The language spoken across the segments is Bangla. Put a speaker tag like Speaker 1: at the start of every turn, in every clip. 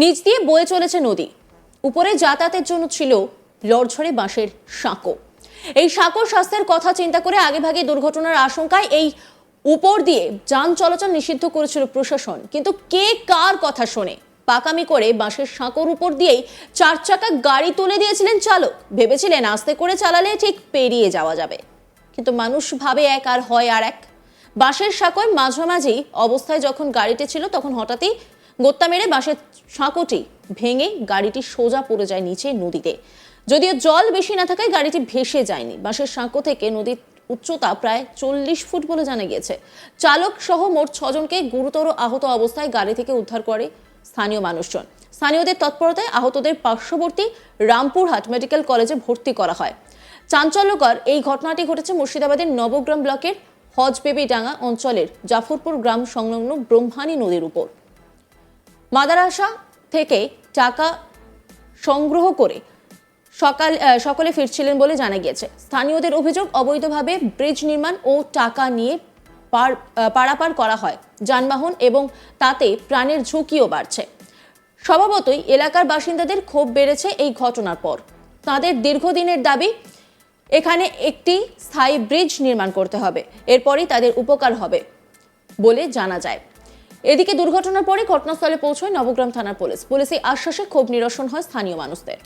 Speaker 1: নিচ দিয়ে বয়ে চলেছে নদী। উপরে যাতায়াতের জন্য ছিল লড়ঝড়ে বাঁশের সাঁকো। এই সাঁকোর স্বাস্থ্যের কথা চিন্তা করে আগেভাগে দুর্ঘটনার আশঙ্কায় এই উপর দিয়ে যান চলাচল নিষিদ্ধ করেছিল প্রশাসন। কিন্তু কে কার কথা শোনে? পাকামি করে বাঁশের সাঁকোর উপর দিয়েই চার চাকা গাড়ি তুলে দিয়েছিলেন চালক। ভেবেছিলেন আস্তে করে চালালে ঠিক পেরিয়ে যাওয়া যাবে। কিন্তু মানুষ ভাবে এক আর হয় আর এক। বাঁশের সাঁকোয় মাঝামাঝি অবস্থায় যখন গাড়িটি ছিল তখন হঠাৎই গোত্তা মেরে বাঁশের সাঁকোটি ভেঙে গাড়িটি সোজা পড়ে যায় নিচে নদীতে। যদিও জল বেশি না থাকায় গাড়িটি ভেসে যায়নি। বাঁশের সাঁকো থেকে নদীর উচ্চতা প্রায় চল্লিশ ফুট বলে জানা গিয়েছে। চালক সহ মোট ছজনকে গুরুতর আহত অবস্থায় গাড়ি থেকে উদ্ধার করে স্থানীয় মানুষজন। স্থানীয়দের তৎপরতায় আহতদের পার্শ্ববর্তী রামপুরহাট মেডিকেল কলেজে ভর্তি করা হয়। চাঞ্চল্যকর এই ঘটনাটি ঘটেছে মুর্শিদাবাদের নবগ্রাম ব্লকের হজবেবিডাঙ্গা অঞ্চলের জাফরপুর গ্রাম সংলগ্ন ব্রহ্মানী নদীর উপর। মাদারাসা থেকে টাকা সংগ্রহ করে সকাল সকলে ফিরছিলেন বলে জানা গিয়েছে। স্থানীয়দের অভিযোগ, অবৈধভাবে ব্রিজ নির্মাণ ও টাকা নিয়ে পার পারাপার করা হয়, যানবাহন এবং তাতে প্রাণের ঝুঁকিও বাড়ছে। স্বভাবতই এলাকার বাসিন্দাদের ক্ষোভ বেড়েছে এই ঘটনার পর। তাদের দীর্ঘদিনের দাবি, এখানে একটি স্থায়ী ব্রিজ নির্মাণ করতে হবে, এরপরই তাদের উপকার হবে বলে জানা যায়। এদিকে দুর্ঘটনার পরে ঘটনাস্থলে পৌঁছয় নবগ্রাম থানার পুলিশ। পুলিশের আশ্বাসে ক্ষোভ নিরসন হয় স্থানীয় মানুষদের।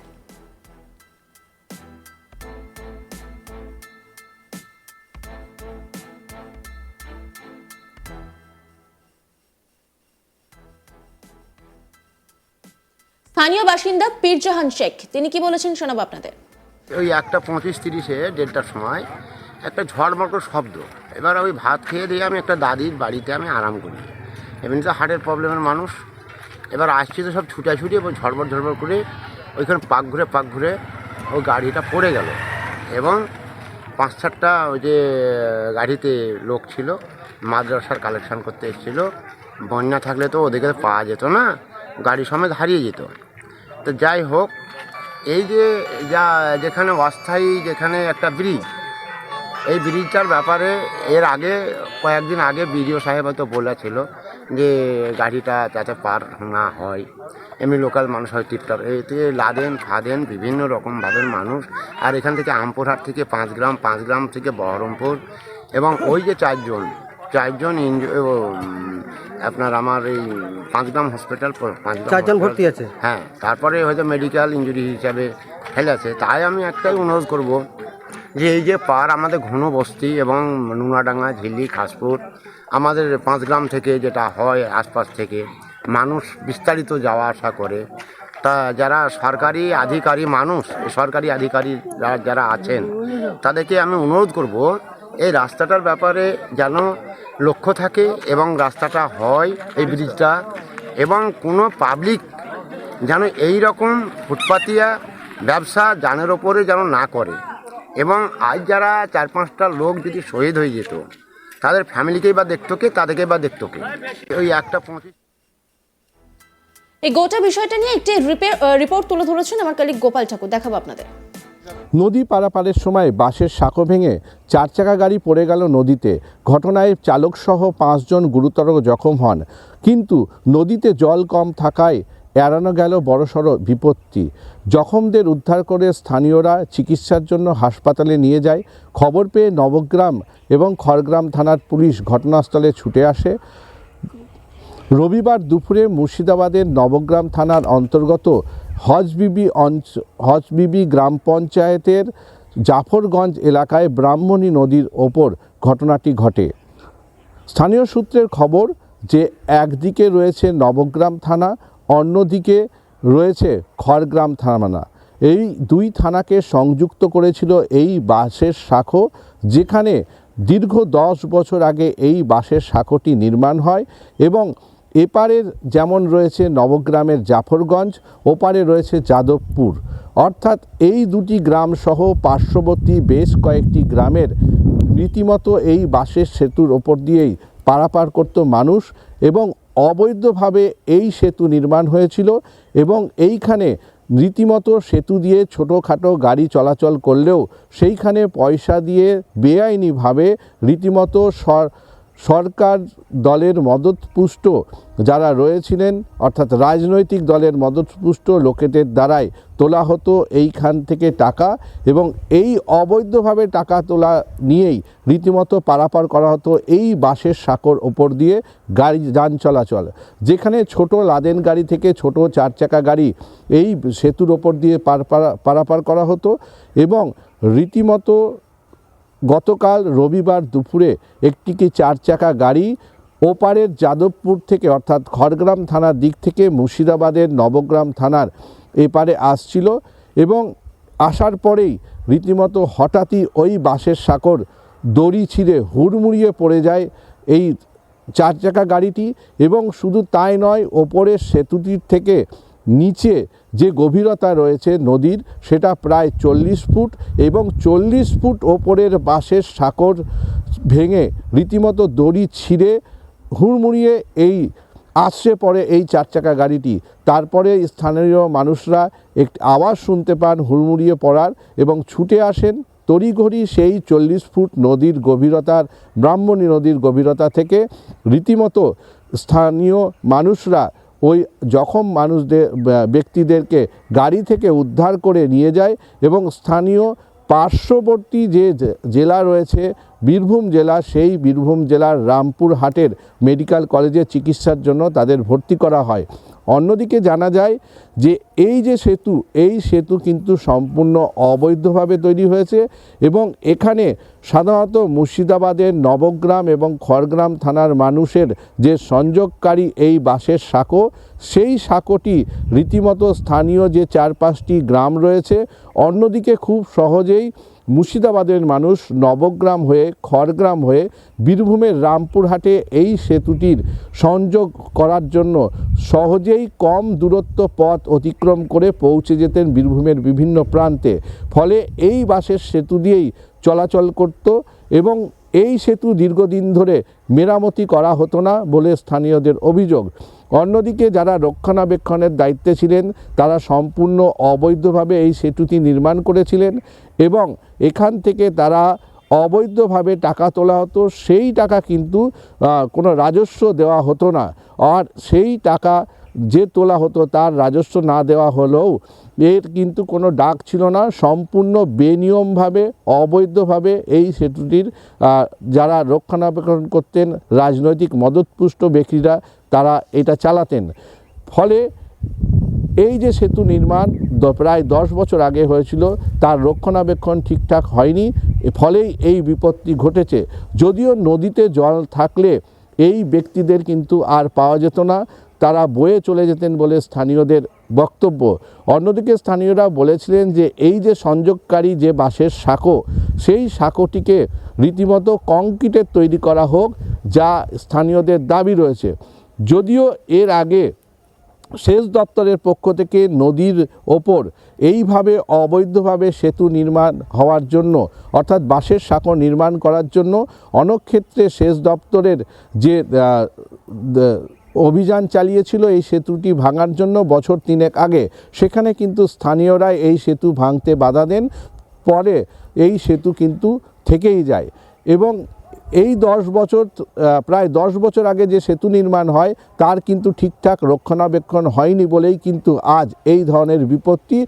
Speaker 1: স্থানীয় বাসিন্দা পীরজাহান শেখ, তিনি কি বলেছেন শোনাবো আপনাদের?
Speaker 2: ওই একটা পঁচিশ তিরিশে দেড়টার সময় একটা ঝড়মটো শব্দ। এবার ওই ভাত খেয়ে দিয়ে আমি একটা দাদির বাড়িতে আমি আরাম করি। এমনি তো হার্টের প্রবলেমের মানুষ। এবার আসছি তো সব ছুটাছুটি এবং ঝড়মড় ঝড়মড় করে ওইখানে পাক ঘুরে পাক ঘুরে ওই গাড়িটা পড়ে গেল। এবং পাঁচ চারটা ওই যে, গাড়িতে লোক ছিল, মাদ্রাসার কালেকশন করতে এসেছিল। বন্যা থাকলে তো ওদেরকে পাওয়া যেত না, গাড়ি সমেত হারিয়ে যেত। তো যাই হোক, এই যে, যা যেখানে অস্থায়ী যেখানে একটা ব্রিজ এই ব্রিজটার ব্যাপারে এর আগে কয়েকদিন আগে বিডিও সাহেব হয়তো বলেছিল যে গাড়িটা যাতে পার না হয়। এমনি লোকাল মানুষ হয় টিপটপ। এতে লাদেন ফাদেন বিভিন্ন রকমভাবে মানুষ। আর এখান থেকে আমপুরহাট থেকে পাঁচ গ্রাম পাঁচ গ্রাম থেকে বহরমপুর এবং ওই যে চারজন চারজন ও, আপনার আমার এই পাঁচগ্রাম হসপিটাল
Speaker 3: চারজন ভর্তি আছে?
Speaker 2: হ্যাঁ তারপরে হয়তো মেডিকেল ইঞ্জুরি হিসাবে ফেলেছে। তাই আমি একটাই অনুরোধ করব যে এই যে পার আমাদের ঘন বস্তি এবং নুনাডাঙ্গা, ঝিল্লি, খাসপুর, আমাদের পাঁচ গ্রাম থেকে যেটা হয় আশপাশ থেকে, মানুষ বিস্তারিত যাওয়া আসা করে। তা যারা সরকারি আধিকারী মানুষ সরকারি আধিকারী যারা আছেন, তাদেরকে আমি অনুরোধ করব, এই রাস্তাটার ব্যাপারে যেন লক্ষ্য থাকে এবং রাস্তাটা হয় এই ব্রিজটা এবং কোনো পাবলিক যেন এই রকম ফুটপাতিয়া ব্যবসা যানের ওপরে যেন না করে। এবং আজ যারা চার পাঁচটা লোক যদি শহীদ হয়ে যেত তাদের ফ্যামিলিকেই বা দেখতো কে তাদেরকে বা দেখতো কে? ওই একটা পঁচিশ
Speaker 1: এই গোটা বিষয়টা নিয়ে একটি রিপে- রিপোর্ট তুলে ধরেছেন আমার কালিক গোপাল ঠাকুর। দেখাবো আপনাদের।
Speaker 4: নদী পারাপারের সময় বাসের সাঁকো ভেঙে চার চাকা গাড়ি পড়ে গেল নদীতে। ঘটনায় চালকসহ পাঁচজন গুরুতর জখম হন। কিন্তু নদীতে জল কম থাকায় এড়ানো গেল বড়সড় বিপত্তি। জখমদের উদ্ধার করে স্থানীয়রা চিকিৎসার জন্য হাসপাতালে নিয়ে যায়। খবর পেয়ে নবগ্রাম এবং খড়গ্রাম থানার পুলিশ ঘটনাস্থলে ছুটে আসে। রবিবার দুপুরে মুর্শিদাবাদের নবগ্রাম থানার অন্তর্গত হজবিবি অঞ্চ, হজবিবি গ্রাম পঞ্চায়েতের জাফরগঞ্জ এলাকায় ব্রাহ্মণী নদীর ওপর ঘটনাটি ঘটে। স্থানীয় সূত্রের খবর যে একদিকে রয়েছে নবগ্রাম থানা অন্যদিকে রয়েছে খড়গ্রাম থানা। এই দুই থানাকে সংযুক্ত করেছিল এই বাসের শাখো যেখানে দীর্ঘ দশ বছর আগে এই বাসের শাখোটি নির্মাণ হয় এবং এপারের যেমন রয়েছে নবগ্রামের জাফরগঞ্জ, ওপারে রয়েছে যাদবপুর। অর্থাৎ এই দুটি গ্রাম সহ পার্শ্ববর্তী বেশ কয়েকটি গ্রামের রীতিমতো এই বাসের সেতুর ওপর দিয়েই পারাপার করত মানুষ এবং অবৈধভাবে এই সেতু নির্মাণ হয়েছিল এবং এইখানে রীতিমতো সেতু দিয়ে ছোটোখাটো গাড়ি চলাচল করলেও সেইখানে পয়সা দিয়ে বেআইনিভাবে রীতিমতো সর সরকার দলের মদতপুষ্ট যারা রয়েছিলেন, অর্থাৎ রাজনৈতিক দলের মদতপুষ্ট লোকেদের দ্বারাই তোলা হতো এইখান থেকে টাকা এবং এই অবৈধভাবে টাকা তোলা নিয়েই রীতিমতো পারাপার করা হতো এই বাসের সাঁকোর ওপর দিয়ে গাড়ি, যান চলাচল। যেখানে ছোট লাদেন গাড়ি থেকে ছোট চার চাকা গাড়ি এই সেতুর ওপর দিয়ে পার, পারা- পারাপার করা হতো এবং রীতিমতো গতকাল রবিবার দুপুরে একটি কি চার চাকা গাড়ি ওপারের যাদবপুর থেকে, অর্থাৎ খড়গ্রাম থানার দিক থেকে মুর্শিদাবাদের নবগ্রাম থানার এপারে আসছিল এবং আসার পরেই রীতিমতো হঠাৎই ওই বাসের সাঁকর দড়ি ছিঁড়ে হুড়মুড়িয়ে পড়ে যায় এই চার চাকা গাড়িটি এবং শুধু তাই নয়, ওপরের সেতুটির থেকে নিচে যে গভীরতা রয়েছে নদীর, সেটা প্রায় চল্লিশ ফুট এবং চল্লিশ ফুট ওপরের বাঁশের সাঁকর ভেঙে রীতিমতো দড়ি ছিঁড়ে হুড়মুড়িয়ে এই আসছে পড়ে এই চার চাকা গাড়িটি। তারপরে স্থানীয় মানুষরা একটি আওয়াজ শুনতে পান হুড়মুড়িয়ে পড়ার এবং ছুটে আসেন। তড়িঘড়ি সেই চল্লিশ ফুট নদীর গভীরতার, ব্রাহ্মণী নদীর গভীরতা থেকে রীতিমতো স্থানীয় মানুষরা ওই জখম মানুষদের ব্যক্তিদেরকে গাড়ি থেকে উদ্ধার করে নিয়ে যায় এবং স্থানীয় পার্শ্ববর্তী যে জেলা রয়েছে বীরভূম জেলা, সেই বীরভূম জেলার রামপুর হাটের মেডিকেল কলেজে চিকিৎসার জন্য তাদের ভর্তি করা হয়। অন্যদিকে জানা যায় যে এই যে সেতু, এই সেতু কিন্তু সম্পূর্ণ অবৈধভাবে তৈরি হয়েছে এবং এখানে সাধারণত মুর্শিদাবাদের নবগ্রাম এবং খড়গ্রাম থানার মানুষের যে সংযোগকারী এই বাসের সাঁকো, সেই সাঁকোটি রীতিমতো স্থানীয় যে চার পাঁচটি গ্রাম রয়েছে, অন্যদিকে খুব সহজেই মুর্শিদাবাদের মানুষ নবগ্রাম হয়ে খড়গ্রাম হয়ে বীরভূমের রামপুরহাটে এই সেতুটির সংযোগ করার জন্য সহজেই কম দূরত্ব পথ অতিক্রম করে পৌঁছে যেতেন বীরভূমের বিভিন্ন প্রান্তে। ফলে এই বাসের সেতু দিয়েই চলাচল করত এবং এই সেতু দীর্ঘদিন ধরে মেরামতি করা হতো না বলে স্থানীয়দের অভিযোগ। অন্যদিকে যারা রক্ষণাবেক্ষণের দায়িত্বে ছিলেন, তারা সম্পূর্ণ অবৈধভাবে এই সেতুটি নির্মাণ করেছিলেন এবং এখান থেকে তারা অবৈধভাবে টাকা তোলা হতো। সেই টাকা কিন্তু কোনো রাজস্ব দেওয়া হতো না। আর সেই টাকা যে তোলা হতো, তার রাজস্ব না দেওয়া হলেও এর কিন্তু কোনো ডাক ছিল না। সম্পূর্ণ বেনিয়মভাবে, অবৈধভাবে এই সেতুটির যারা রক্ষণাবেক্ষণ করতেন, রাজনৈতিক মদতপুষ্ট ব্যক্তিরা তারা এটা চালাতেন। ফলে এই যে সেতু নির্মাণ প্রায় দশ বছর আগে হয়েছিল, তার রক্ষণাবেক্ষণ ঠিকঠাক হয়নি ফলেই এই বিপত্তি ঘটেছে। যদিও নদীতে জল থাকলে এই ব্যক্তিদের কিন্তু আর পাওয়া যেত না, তারা বয়ে চলে যেতেন বলে স্থানীয়দের বক্তব্য। অন্যদিকে স্থানীয়রা বলেছিলেন যে এই যে সংযোগকারী যে বাঁশের সাঁকো, সেই সাঁকোটিকে রীতিমতো কংক্রিটের তৈরি করা হোক, যা স্থানীয়দের দাবি রয়েছে। যদিও এর আগে সেচ দপ্তরের পক্ষ থেকে নদীর ওপর এইভাবে অবৈধভাবে সেতু নির্মাণ হওয়ার জন্য, অর্থাৎ বাঁশের সাঁকো নির্মাণ করার জন্য অনেক ক্ষেত্রে সেচ দপ্তরের যে অভিযান চালিয়েছিল এই সেতুটি ভাঙার জন্য বছর তিনেক আগে, সেখানে কিন্তু স্থানীয়রাই এই সেতু ভাঙতে বাধা দেন। পরে এই সেতু কিন্তু থেকেই যায় এবং এই দশ বছর প্রায় দশ বছর আগে যে সেতু নির্মাণ হয়, তার কিন্তু ঠিকঠাক রক্ষণাবেক্ষণ হয়নি বলেই কিন্তু আজ এই ধরনের বিপত্তি।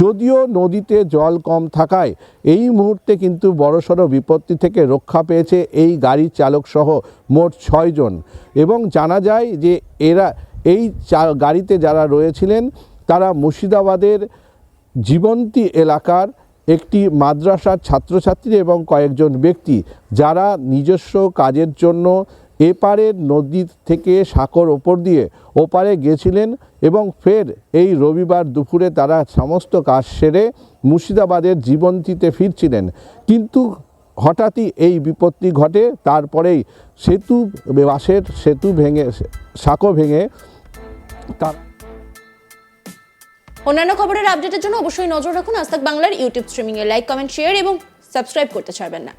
Speaker 4: যদিও নদীতে জল কম থাকায় এই মুহূর্তে কিন্তু বড়সড় বিপত্তি থেকে রক্ষা পেয়েছে এই গাড়ির চালক সহ মোট ছয়জন এবং জানা যায় যে এরা, এই গাড়িতে যারা রয়েছিলেন, তারা মুর্শিদাবাদের জীবন্তী এলাকার একটি মাদ্রাসার ছাত্রছাত্রী এবং কয়েকজন ব্যক্তি যারা নিজস্ব কাজের জন্য এপারের নদী থেকে সাঁকর ওপর দিয়ে ওপারে গেছিলেন এবং ফের এই রবিবার দুপুরে তারা সমস্ত কাজ সেরে মুর্শিদাবাদের জীবন্তীতে ফিরছিলেন। কিন্তু হঠাৎই এই বিপত্তি ঘটে, তারপরেই সেতু বাসের সেতু ভেঙে, সাঁকো ভেঙে তার
Speaker 1: অন্যান্য খবরের আপডেটের জন্য অবশ্যই নজর রাখুন। আজ বাংলার ইউটিউব স্ট্রিমিংয়ে লাইক কমেন্ট শেয়ার এবং সাবস্ক্রাইব করতে ছাড়বেন না।